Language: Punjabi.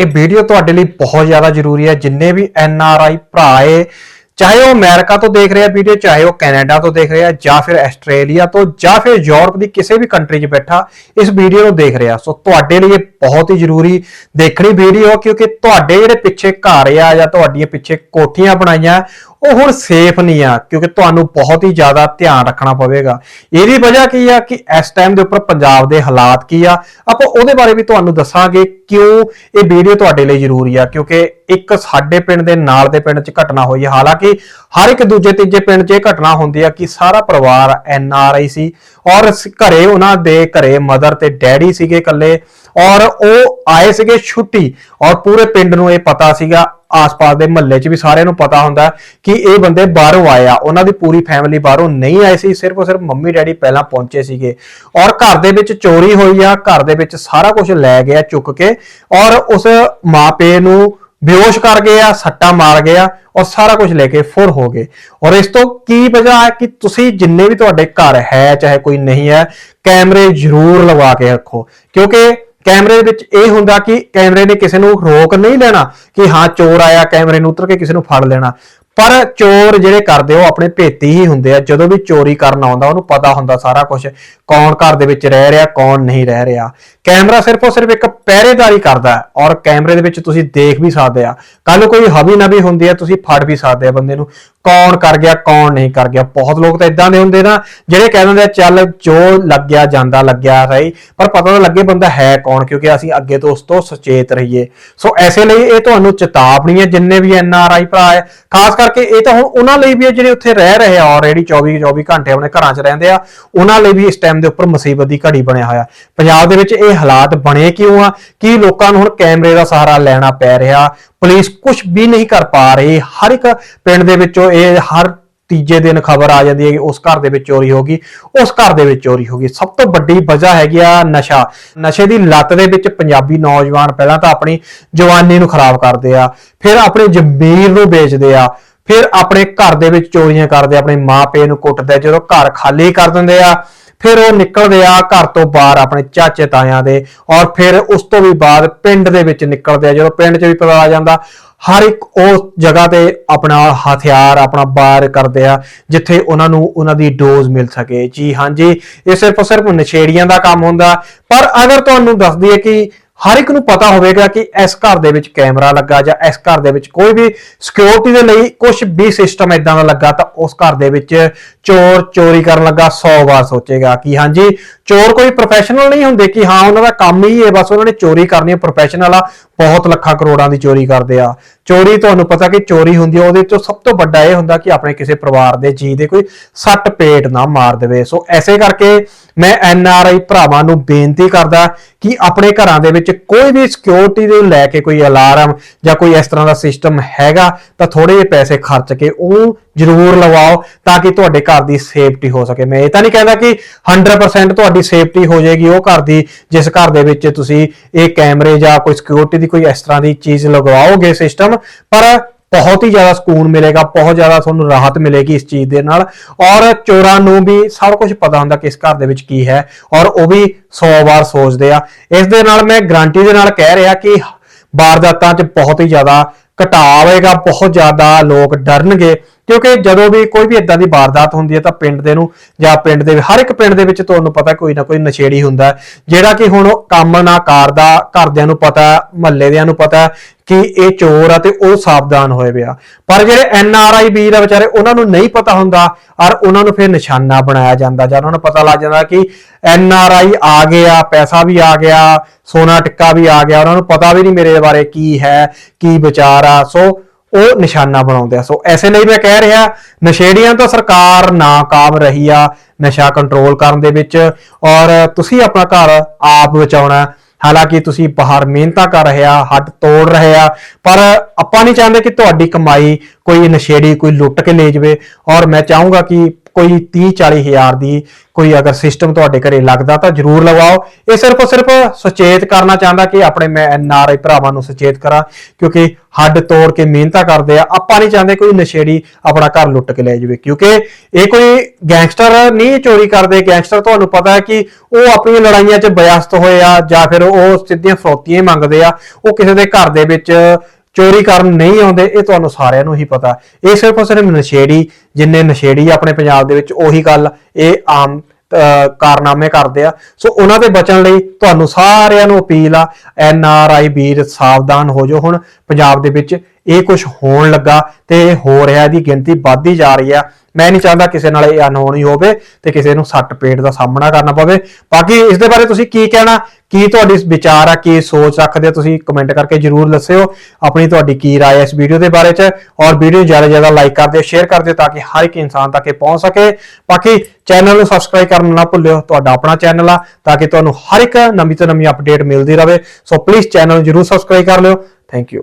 ਇਹ ਵੀਡੀਓ ਤੁਹਾਡੇ ਲਈ ਬਹੁਤ ਜ਼ਿਆਦਾ ਜ਼ਰੂਰੀ ਹੈ। ਜਿੰਨੇ ਵੀ ਐਨ ਆਰ ਆਈ ਭਰਾ ਏ ਚਾਹੇ ਉਹ ਅਮਰੀਕਾ ਤੋਂ ਦੇਖ ਰਿਹਾ ਵੀਡੀਓ, ਚਾਹੇ ਉਹ ਕੈਨੇਡਾ ਤੋਂ ਦੇਖ ਰਿਹਾ ਜਾਂ ਫਿਰ ਆਸਟ੍ਰੇਲੀਆ ਤੋਂ, ਜਾਂ ਫਿਰ ਯੂਰਪ ਦੀ ਕਿਸੇ ਵੀ ਕੰਟਰੀ 'ਚ ਬੈਠਾ, ਇਸ ਵੀਡੀਓ ਨੂੰ ਦੇਖ ਰਿਹਾ। ਸੋ ਤੁਹਾਡੇ ਲਈ ਇਹ ਬਹੁਤ ਹੀ ਜ਼ਰੂਰੀ ਦੇਖਣੀ ਵੀਡੀਓ, ਕਿਉਂਕਿ ਤੁਹਾਡੇ ਜਿਹੜੇ ਪਿੱਛੇ ਘਰ ਆ ਜਾਂ ਤੁਹਾਡੀਆਂ ਪਿੱਛੇ ਕੋਠੀਆਂ ਬਣਾਈਆਂ ਉਹ ਹੁਣ ਸੇਫ ਨਹੀਂ ਆ, ਕਿਉਂਕਿ ਤੁਹਾਨੂੰ ਬਹੁਤ ਹੀ ਜ਼ਿਆਦਾ ਧਿਆਨ ਰੱਖਣਾ ਪਵੇਗਾ। ਇਹਦੀ ਵਜ੍ਹਾ ਕੀ ਆ ਕਿ ਇਸ ਟਾਈਮ ਦੇ ਉੱਪਰ ਪੰਜਾਬ ਦੇ ਹਾਲਾਤ ਕੀ ਆ? ਆਪਾਂ ਉਹਦੇ ਬਾਰੇ ਵੀ ਤੁਹਾਨੂੰ ਦੱਸਾਂਗੇ ਕਿਉਂ ਇਹ ਵੀਡੀਓ ਤੁਹਾਡੇ ਲਈ ਜ਼ਰੂਰੀ ਆ, ਕਿਉਂਕਿ ਇੱਕ ਸਾਡੇ ਪਿੰਡ ਦੇ ਨਾਲ ਦੇ ਪਿੰਡ 'ਚ ਘਟਨਾ ਹੋਈ ਹੈ ਹਾਲਾਂਕਿ ਹਰ ਇੱਕ ਦੂਜੇ ਤੀਜੇ ਪਿੰਡ 'ਚ ਇਹ ਘਟਨਾ ਹੁੰਦੀ ਆ ਕਿ ਸਾਰਾ ਪਰਿਵਾਰ ਐਨ ਆਰ ਆਈ ਸੀ ਔਰ ਘਰੇ ਉਹਨਾਂ ਦੇ ਘਰੇ ਮਦਰ ਤੇ ਡੈਡੀ ਸੀਗੇ ਇਕੱਲੇ ਔਰ ਉਹ ਆਏ ਸੀਗੇ ਛੁੱਟੀ ਔਰ ਪੂਰੇ ਪਿੰਡ ਨੂੰ ਇਹ ਪਤਾ ਸੀਗਾ ਆਸ-ਪਾਸ ਦੇ ਮਹੱਲੇ 'ਚ ਵੀ ਸਾਰਿਆਂ ਨੂੰ ਪਤਾ ਹੁੰਦਾ ਕਿ ਇਹ ਬੰਦੇ ਬਾਹਰੋਂ ਆਏ ਆ। ਉਹਨਾਂ ਦੀ ਪੂਰੀ ਫੈਮਿਲੀ ਬਾਹਰੋਂ ਨਹੀਂ ਆਏ ਸੀ, ਸਿਰਫ ਔਰ ਸਿਰਫ ਮੰਮੀ ਡੈਡੀ ਪਹਿਲਾਂ ਪਹੁੰਚੇ ਸੀਗੇ। ਔਰ ਘਰ ਦੇ ਵਿੱਚ ਚੋਰੀ ਹੋਈ ਆ, ਘਰ ਦੇ ਵਿੱਚ ਸਾਰਾ ਕੁਝ ਲੈ ਗਿਆ ਚੁੱਕ ਕੇ। ਔਰ ਉਸ ਮਾਪੇ ਨੂੰ ਬੇਹੋਸ਼ ਕਰ ਗਏ ਆ, ਸੱਟਾ ਮਾਰ ਗਏ ਆ, ਔਰ ਸਾਰਾ ਕੁਝ ਲੈ ਕੇ ਫੁਰ ਹੋ ਗਏ। ਔਰ ਇਸ ਤੋਂ ਕੀ ਵਜ੍ਹਾ ਹੈ ਕਿ ਤੁਸੀਂ ਜਿੰਨੇ ਵੀ ਤੁਹਾਡੇ ਘਰ ਹੈ, ਚਾਹੇ ਕੋਈ ਨਹੀਂ ਹੈ, ਕੈਮਰੇ ਜ਼ਰੂਰ ਲਵਾ ਕੇ ਰੱਖੋ। ਕਿਉਂਕਿ ਕੈਮਰੇ ਦੇ ਵਿੱਚ ਇਹ ਹੁੰਦਾ ਕਿ ਕੈਮਰੇ ਨੇ ਕਿਸੇ ਨੂੰ ਰੋਕ ਨਹੀਂ ਲੈਣਾ ਕਿ ਹਾਂ ਚੋਰ ਆਇਆ, ਕੈਮਰੇ ਨੂੰ ਉਤਰ ਕੇ ਕਿਸੇ ਨੂੰ ਫੜ ਲੈਣਾ। ਪਰ ਚੋਰ ਜਿਹੜੇ ਕਰਦੇ ਉਹ ਆਪਣੇ ਭੇਤੀ ਹੀ ਹੁੰਦੇ ਆ। ਜਦੋਂ ਵੀ ਚੋਰੀ ਕਰਨ ਆਉਂਦਾ, ਉਹਨੂੰ ਪਤਾ ਹੁੰਦਾ ਸਾਰਾ ਕੁਝ ਕੌਣ ਘਰ ਦੇ ਵਿੱਚ ਰਹਿ ਰਿਹਾ, ਕੌਣ ਨਹੀਂ ਰਹਿ ਰਿਹਾ। ਕੈਮਰਾ ਸਿਰਫ ਉਹ ਸਿਰਫ ਇੱਕ ਪਹਿਰੇਦਾਰੀ ਕਰਦਾ ਹੈ ਔਰ ਕੈਮਰੇ ਦੇ ਵਿੱਚ ਤੁਸੀਂ ਦੇਖ ਵੀ ਸਕਦੇ ਆ। ਕੱਲ ਕੋਈ ਹਵੀ ਨਵੀ ਹੁੰਦੀ ਹੈ, ਤੁਸੀਂ ਫੜ ਵੀ ਸਕਦੇ ਆ ਬੰਦੇ ਨੂੰ। ਕੌਣ ਕਰ ਗਿਆ, ਕੌਣ ਨਹੀਂ ਕਰ ਗਿਆ। ਬਹੁਤ ਲੋਕ ਤਾਂ ਇਦਾਂ ਦੇ ਹੁੰਦੇ ਨਾ, ਜਿਹੜੇ ਕਹਿ ਦਿੰਦੇ ਚੱਲ ਜੋ ਲੱਗਿਆ ਜਾਂਦਾ ਲੱਗਿਆ ਰਹੀ ਪਰ ਪਤਾ ਤਾਂ ਲੱਗੇ ਬੰਦਾ ਹੈ ਕੌਣ, ਕਿਉਂਕਿ ਅਸੀਂ ਅੱਗੇ ਤੋਂ ਉਸ ਤੋਂ ਸੁਚੇਤ ਰਹੀਏ। ਸੋ ਐਸੇ ਲਈ ਇਹ ਤੁਹਾਨੂੰ ਚੇਤਾਵਨੀ ਹੈ, ਜਿੰਨੇ ਵੀ ਐਨ ਆਰ ਆਈ ਭਰਾ ਹੈ, ਖਾਸ ਕਰਕੇ ਇਹ ਤਾਂ ਹੁਣ ਉਹਨਾਂ ਲਈ ਵੀ ਹੈ ਜਿਹੜੇ ਉੱਥੇ ਰਹਿ ਰਹੇ ਆ ਆਲਰੇਡੀ 24 24 ਘੰਟੇ ਆਪਣੇ ਘਰਾਂ 'ਚ ਰਹਿੰਦੇ ਆ, ਉਹਨਾਂ ਲਈ ਵੀ ਇਸ ਟਾਈਮ ਦੇ ਉੱਪਰ ਮੁਸੀਬਤ ਦੀ ਘੜੀ ਬਣਿਆ ਹੋਇਆ। ਪੰਜਾਬ ਦੇ ਵਿੱਚ ਇਹ ਹਾਲਾਤ ਬਣੇ ਕਿਉਂ ਆ? ਕਿ ਲੋਕਾਂ ਨੂੰ ਹੁਣ ਕੈਮਰੇ ਦਾ ਸਹਾਰਾ ਲੈਣਾ ਪੈ ਰਿਹਾ? ਪੁਲਿਸ ਕੁਝ ਵੀ ਨਹੀਂ ਕਰ ਪਾ ਰਹੀ। ਹਰ ਇੱਕ ਪਿੰਡ ਦੇ ਵਿੱਚੋਂ ਇਹ ਹਰ ਤੀਜੇ ਦਿਨ ਖਬਰ ਆ ਜਾਂਦੀ ਹੈ ਕਿ ਉਸ ਘਰ ਦੇ ਵਿੱਚ ਚੋਰੀ ਹੋ ਗਈ ਉਸ ਘਰ ਦੇ ਵਿੱਚ ਚੋਰੀ ਹੋ ਗਈ। ਸਭ ਤੋਂ ਵੱਡੀ ਵਜ੍ਹਾ ਹੈਗੀ ਆ ਨਸ਼ਾ। ਨਸ਼ੇ ਦੀ ਲੱਤ ਦੇ ਵਿੱਚ ਪੰਜਾਬੀ ਨੌਜਵਾਨ ਪਹਿਲਾਂ ਤਾਂ ਆਪਣੀ ਜਵਾਨੀ ਨੂੰ ਖਰਾਬ ਕਰਦੇ ਆ ਫਿਰ ਆਪਣੀ ਜ਼ਮੀਰ ਨੂੰ ਵੇਚਦੇ ਆ ਫਿਰ ਆਪਣੇ ਘਰ ਦੇ ਵਿੱਚ ਚੋਰੀਆਂ ਕਰਦੇ ਆ, ਆਪਣੇ ਮਾਪੇ ਨੂੰ ਕੁੱਟਦੇ ਜਦੋਂ ਘਰ ਖਾਲੀ ਕਰ ਦਿੰਦੇ ਆ ਫਿਰ ਉਹ ਨਿਕਲਦੇ ਆ ਘਰ ਤੋਂ ਬਾਹਰ ਆਪਣੇ ਚਾਚੇ ਤਾਇਆਂ ਦੇ ਔਰ ਫਿਰ ਉਸ ਤੋਂ ਵੀ ਬਾਅਦ ਪਿੰਡ ਦੇ ਵਿੱਚ ਨਿਕਲਦੇ ਆ। ਜਦੋਂ ਪਿੰਡ 'ਚ ਵੀ ਪਤਾ ਆ ਜਾਂਦਾ, ਹਰ ਇੱਕ ਉਹ ਜਗ੍ਹਾ ਤੇ ਆਪਣਾ ਹਥਿਆਰ, ਆਪਣਾ ਬਾਰ ਕਰਦੇ ਆ, ਜਿੱਥੇ ਉਹਨਾਂ ਨੂੰ ਉਹਨਾਂ ਦੀ ਡੋਜ਼ ਮਿਲ ਸਕੇ। ਜੀ ਹਾਂਜੀ ਇਹ ਸਿਰਫ ਸਿਰਫ ਨਸ਼ੇੜੀਆਂ ਦਾ ਕੰਮ ਹੁੰਦਾ। ਪਰ ਅਗਰ ਤੁਹਾਨੂੰ ਦੱਸ ਦਈਏ ਕਿ ਹਰ ਇੱਕ ਨੂੰ ਪਤਾ ਹੋਵੇਗਾ ਕਿ ਇਸ ਘਰ ਦੇ ਵਿੱਚ ਕੈਮਰਾ ਲੱਗਾ ਜਾਂ ਇਸ ਘਰ ਦੇ ਵਿੱਚ ਕੋਈ ਵੀ ਸਿਕਿਉਰਿਟੀ ਦੇ ਲਈ ਕੁਝ ਵੀ ਸਿਸਟਮ ਇਦਾਂ ਦਾ ਲੱਗਾ ਤਾਂ ਉਸ ਘਰ ਦੇ ਵਿੱਚ ਚੋਰ ਚੋਰੀ ਕਰਨ ਲੱਗਾ 100 ਵਾਰ ਸੋਚੇਗਾ ਕਿ ਹਾਂਜੀ, ਚੋਰ ਕੋਈ ਪ੍ਰੋਫੈਸ਼ਨਲ ਨਹੀਂ ਹੁੰਦੇ ਕਿ ਹਾਂ, ਉਹਨਾਂ ਦਾ ਕੰਮ ਹੀ ਹੈ ਬਸ ਉਹਨਾਂ ਨੇ ਚੋਰੀ ਕਰਨੀ ਹੈ ਪ੍ਰੋਫੈਸ਼ਨਲ ਆ ਬਹੁਤ ਲੱਖਾਂ ਕਰੋੜਾਂ ਦੀ ਚੋਰੀ ਕਰਦੇ ਆ। ਚੋਰੀ ਤੁਹਾਨੂੰ ਪਤਾ ਕਿ ਚੋਰੀ ਹੁੰਦੀ ਆ, ਉਹਦੇ ਤੋਂ ਸਭ ਤੋਂ ਵੱਡਾ ਇਹ ਹੁੰਦਾ ਕਿ ਆਪਣੇ ਕਿਸੇ ਪਰਿਵਾਰ ਦੇ ਜੀ ਦੇ ਕੋਈ ਸੱਟ ਪੇਟ ਨਾ ਮਾਰ ਦੇਵੇ। ਸੋ ਐਸੇ ਕਰਕੇ ਮੈਂ ਐਨ ਆਰ ਆਈ ਭਰਾਵਾਂ ਨੂੰ ਬੇਨਤੀ ਕਰਦਾ ਕਿ ਆਪਣੇ ਘਰਾਂ ਦੇ ਵਿੱਚ ਕੋਈ ਵੀ ਸਿਕਿਉਰਿਟੀ ਦੇ ਲੈ ਕੇ ਕੋਈ ਅਲਾਰਮ ਜਾਂ ਕੋਈ ਇਸ ਤਰ੍ਹਾਂ ਦਾ ਸਿਸਟਮ ਹੈਗਾ, ਤਾਂ ਥੋੜੇ ਜਿਹੇ ਪੈਸੇ ਖਰਚ ਕੇ ਉਹ ਜ਼ਰੂਰ ਲਵਾਓ ਤਾਂ ਕਿ ਤੁਹਾਡੇ ਘਰ ਦੀ ਸੇਫਟੀ ਹੋ ਸਕੇ। ਮੈਂ ਇਹ ਤਾਂ ਨਹੀਂ ਕਹਿੰਦਾ ਕਿ 100% ਤੁਹਾਡੀ ਸੇਫਟੀ ਹੋ ਜਾਏਗੀ ਉਹ ਘਰ ਦੀ, ਜਿਸ ਘਰ ਦੇ ਵਿੱਚ ਤੁਸੀਂ ਇਹ ਕੈਮਰੇ ਜਾਂ ਕੋਈ ਸਿਕਿਉਰਿਟੀ ਦੀ ਕੋਈ ਇਸ ਤਰ੍ਹਾਂ ਦੀ ਚੀਜ਼ ਲਗਵਾਓਗੇ ਸਿਸਟਮ ਪਰ ਬਹੁਤ ਹੀ ਜ਼ਿਆਦਾ ਸਕੂਨ ਮਿਲੇਗਾ, ਬਹੁਤ ਜ਼ਿਆਦਾ ਤੁਹਾਨੂੰ ਰਾਹਤ ਮਿਲੇਗੀ ਇਸ ਚੀਜ਼ ਦੇ ਨਾਲ। ਔਰ ਚੋਰਾਂ ਨੂੰ ਵੀ ਸਭ ਕੁਝ ਪਤਾ ਹੁੰਦਾ ਕਿ ਇਸ ਘਰ ਦੇ ਵਿੱਚ ਕੀ ਹੈ, ਔਰ ਉਹ ਵੀ 100 ਵਾਰ ਸੋਚਦੇ ਆ। ਇਸ ਦੇ ਨਾਲ ਮੈਂ ਗਾਰੰਟੀ ਦੇ ਨਾਲ ਕਹਿ ਰਿਹਾ ਕਿ ਵਾਰਦਾਤਾਂ 'ਚ ਬਹੁਤ ਹੀ ਜ਼ਿਆਦਾ ਘਟਾਅ ਆਵੇਗਾ ਬਹੁਤ ਜ਼ਿਆਦਾ ਲੋਕ ਡਰਨਗੇ। ਕਿਉਂਕਿ ਜਦੋਂ ਵੀ ਕੋਈ ਵੀ ਇਦਾਂ ਦੀ ਵਾਰਦਾਤ ਹੁੰਦੀ ਹੈ ਤਾਂ ਪਿੰਡ ਦੇ ਨੂੰ ਜਾਂ ਪਿੰਡ ਦੇ ਹਰ ਇੱਕ ਪਿੰਡ ਦੇ ਵਿੱਚ ਤੁਹਾਨੂੰ ਪਤਾ ਕੋਈ ਨਾ ਕੋਈ ਨਸ਼ੇੜੀ ਹੁੰਦਾ ਜਿਹੜਾ ਕਿ ਹੁਣ ਕੰਮ ਨਾ ਕਰਦਾ ਘਰਦਿਆਂ ਨੂੰ ਪਤਾ ਮਹੱਲੇਦਿਆਂ ਨੂੰ ਪਤਾ ਕਿ ਇਹ ਚੋਰ ਆ ਤੇ ਉਹ ਸਾਵਧਾਨ ਹੋਏ ਪਿਆ ਪਰ ਜਿਹੜੇ ਐਨ ਆਰ ਆਈ ਵੀਰ ਆ ਵਿਚਾਰੇ, ਉਹਨਾਂ ਨੂੰ ਨਹੀਂ ਪਤਾ ਹੁੰਦਾ ਔਰ ਉਹਨਾਂ ਨੂੰ ਫਿਰ ਨਿਸ਼ਾਨਾ ਬਣਾਇਆ ਜਾਂਦਾ, ਜਾਂ ਉਹਨਾਂ ਨੂੰ ਪਤਾ ਲੱਗ ਜਾਂਦਾ ਕਿ ਐਨ ਆਰ ਆਈ ਆ ਗਿਆ, ਪੈਸਾ ਵੀ ਆ ਗਿਆ, ਸੋਨਾ ਟਿੱਕਾ ਵੀ ਆ ਗਿਆ, ਉਹਨਾਂ ਨੂੰ ਪਤਾ ਵੀ ਨਹੀਂ ਮੇਰੇ ਬਾਰੇ ਕੀ ਹੈ, ਕੀ ਵਿਚਾਰ ਆ। ਸੋ ਉਹ ਨਿਸ਼ਾਨਾ ਬਣਾਉਂਦੇ ਆ। ਸੋ ਐਸੇ ਲਈ ਮੈਂ ਕਹਿ ਰਿਹਾ, ਨਸ਼ੇੜੀਆਂ ਤੋਂ ਸਰਕਾਰ ਨਾਕਾਮ ਰਹੀ ਆ ਨਸ਼ਾ ਕੰਟਰੋਲ ਕਰਨ ਦੇ ਵਿੱਚ ਔਰ ਤੁਸੀਂ ਆਪਣਾ ਘਰ ਆਪ ਬਚਾਉਣਾ ਹਾਲਾਂਕਿ ਤੁਸੀਂ ਬਾਹਰ ਮਿਹਨਤਾਂ ਕਰ ਰਹੇ ਆ, ਹੱਡ ਤੋੜ ਰਹੇ ਆ, ਪਰ ਆਪਾਂ ਨਹੀਂ ਚਾਹੁੰਦੇ ਕਿ ਤੁਹਾਡੀ ਕਮਾਈ ਕੋਈ ਨਸ਼ੇੜੀ, ਕੋਈ ਲੁੱਟ ਕੇ ਲੈ ਜਾਵੇ। ਔਰ ਮੈਂ ਚਾਹੂੰਗਾ ਕਿ ਕੋਈ 30 40 ਹਜ਼ਾਰ ਦੀ ਕੋਈ ਅਗਰ ਸਿਸਟਮ ਤੁਹਾਡੇ ਘਰੇ ਲੱਗਦਾ ਤਾਂ ਜਰੂਰ ਲਵਾਓ। ਇਹ ਸਿਰਫ ਸਿਰਫ ਸੁਚੇਤ ਕਰਨਾ ਚਾਹੁੰਦਾ ਕਿ ਆਪਣੇ ਮੈਂ ਐਨਆਰਆਈ ਭਰਾਵਾਂ ਨੂੰ ਸੁਚੇਤ ਕਰਾਂ, ਕਿਉਂਕਿ ਹੱਡ ਤੋੜ ਕੇ ਮਿਹਨਤਾਂ ਕਰਦੇ ਆ, ਆਪਾਂ ਨਹੀਂ ਚਾਹੁੰਦੇ ਕੋਈ ਨਸ਼ੇੜੀ ਆਪਣਾ ਘਰ ਲੁੱਟ ਕੇ ਲੈ ਜਾਵੇ, ਕਿਉਂਕਿ ਇਹ ਕੋਈ ਗੈਂਗਸਟਰ ਨਹੀਂ ਚੋਰੀ ਕਰਦੇ, ਗੈਂਗਸਟਰ ਤੁਹਾਨੂੰ ਪਤਾ ਹੈ ਕਿ ਉਹ ਆਪਣੀਆਂ ਲੜਾਈਆਂ 'ਚ ਬਿਅਸਤ ਹੋਏ ਆ ਜਾਂ ਫਿਰ ਉਹ ਸਿੱਧੀਆਂ ਫਰੋਤੀਆਂ ਮੰਗਦੇ ਆ, ਉਹ ਕਿਸੇ ਦੇ ਘਰ ਦੇ ਵਿੱਚ ਚੋਰੀ ਕਰਨ ਨਹੀਂ ਆਉਂਦੇ, ਇਹ ਤੁਹਾਨੂੰ ਸਾਰਿਆਂ ਨੂੰ ਹੀ ਪਤਾ। ਇਹ ਸਿਰਫ ਔਰ ਸਿਰਫ ਨਸ਼ੇੜੀ, ਜਿੰਨੇ ਨਸ਼ੇੜੀ ਆ ਆਪਣੇ ਪੰਜਾਬ ਦੇ ਵਿੱਚ, ਉਹੀ ਗੱਲ ਇਹ ਆਮ ਕਾਰਨਾਮੇ ਕਰਦੇ ਆ। ਸੋ ਉਹਨਾਂ ਦੇ ਬਚਣ ਲਈ ਤੁਹਾਨੂੰ ਸਾਰਿਆਂ ਨੂੰ ਅਪੀਲ ਆ, ਐਨ ਆਰ ਆਈ ਵੀਰ ਸਾਵਧਾਨ ਹੋ ਜਾਓ ਹੁਣ। ਪੰਜਾਬ ਦੇ ਵਿੱਚ ਇਹ ਕੁਝ ਹੋਣ ਲੱਗਾ ਤੇ ਇਹ ਹੋ ਰਿਹਾ, ਇਹਦੀ ਗਿਣਤੀ ਵੱਧਦੀ ਜਾ ਰਹੀ ਆ। ਮੈਂ ਨਹੀਂ ਚਾਹੁੰਦਾ ਕਿਸੇ ਨਾਲ ਇਹ ਅਨਹੋਣੀ ਹੋਵੇ ਤੇ ਕਿਸੇ ਨੂੰ ਸੱਟ ਪੇਟ ਦਾ ਸਾਹਮਣਾ ਕਰਨਾ ਪਵੇ। ਬਾਕੀ ਇਸ ਦੇ ਬਾਰੇ ਤੁਸੀਂ ਕੀ ਕਹਿਣਾ? ਕੀ ਤੁਹਾਡੀ ਵਿਚਾਰ ਆ ਕੀ ਸੋਚ ਰੱਖਦੇ ਹੋ ਤੁਸੀਂ ਕਮੈਂਟ ਕਰਕੇ ਜਰੂਰ ਦੱਸਿਓ ਆਪਣੀ ਤੁਹਾਡੀ ਕੀ رائے ਹੈ ਇਸ ਵੀਡੀਓ ਦੇ ਬਾਰੇ ਚ ਔਰ ਵੀਡੀਓ ਨੂੰ ਜ਼ਿਆਦਾ ਤੋਂ ਜ਼ਿਆਦਾ ਲਾਈਕ ਕਰ ਦਿਓ ਸ਼ੇਅਰ ਕਰ ਦਿਓ ਤਾਂ ਕਿ ਹਰ ਇੱਕ ਇਨਸਾਨ ਤੱਕ ਇਹ ਪਹੁੰਚ ਸਕੇ ਬਾਕੀ ਚੈਨਲ ਨੂੰ ਸਬਸਕ੍ਰਾਈਬ ਕਰਨਾ ਨਾ ਭੁੱਲਿਓ ਤੁਹਾਡਾ ਆਪਣਾ ਚੈਨਲ ਆ ਤਾਂ ਕਿ ਤੁਹਾਨੂੰ ਹਰ ਇੱਕ ਨਵੀਂ ਤੋਂ ਨਵੀਂ ਅਪਡੇਟ ਮਿਲਦੀ ਰਹੇ ਸੋ ਪਲੀਜ਼ ਚੈਨਲ ਨੂੰ ਜਰੂਰ ਸਬਸਕ੍ਰਾਈਬ ਕਰ ਲਿਓ ਥੈਂਕ ਯੂ